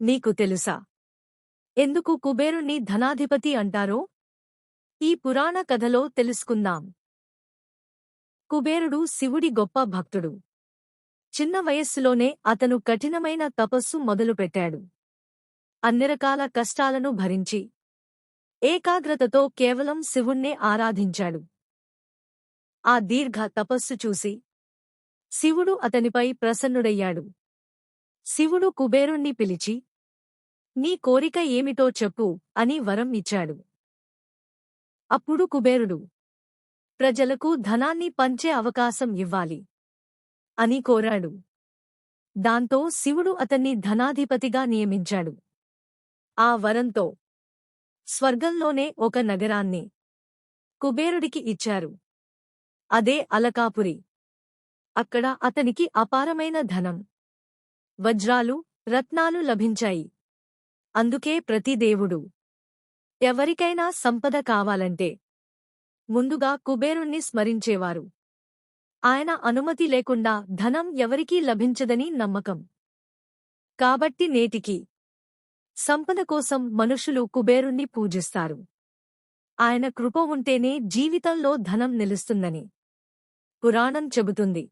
నీకు తెలుసా? ఎందుకు కుబేరుణ్ణి ధనాధిపతి అంటారో? ఈ పురాణ కథలో తెలుసుకుందాం. కుబేరుడు శివుడి గొప్ప భక్తుడు. చిన్న వయస్సులోనే అతను కఠినమైన తపస్సు మొదలుపెట్టాడు. అన్ని రకాల కష్టాలను భరించి ఏకాగ్రతతో కేవలం శివుణ్ణే ఆరాధించాడు. ఆ దీర్ఘ తపస్సు చూసి శివుడు అతనిపై ప్రసన్నుడయ్యాడు. శివుడు కుబేరుణ్ణి పిలిచి నీ కోరిక ఏమిటో చెప్పు అని వరం ఇచ్చాడు. అప్పుడు కుబేరుడు ప్రజలకు ధనాన్ని పంచే అవకాశం ఇవ్వాలి అని కోరాడు. దాంతో శివుడు అతన్ని ధనాధిపతిగా నియమించాడు. ఆ వరంతో స్వర్గంలోనే ఒక నగరాన్ని కుబేరుడికి ఇచ్చారు. అదే అలకాపురి. అక్కడ అతనికి అపారమైన ధనం. వజ్రాలు రత్నాలు లభించాయి. అందుకే ప్రతి దేవుడు ఎవరికైనా సంపద కావాలంటే ముందుగా కుబేరుణ్ణి స్మరించేవారు. ఆయన అనుమతి లేకుండా ధనం ఎవరికీ లభించదని నమ్మకం. కాబట్టి నేటికి సంపద కోసం మనుషులు కుబేరుణ్ణి పూజిస్తారు. ఆయన కృప ఉంటేనే జీవితంలో ధనం నిలుస్తుందని పురాణం చెబుతుంది.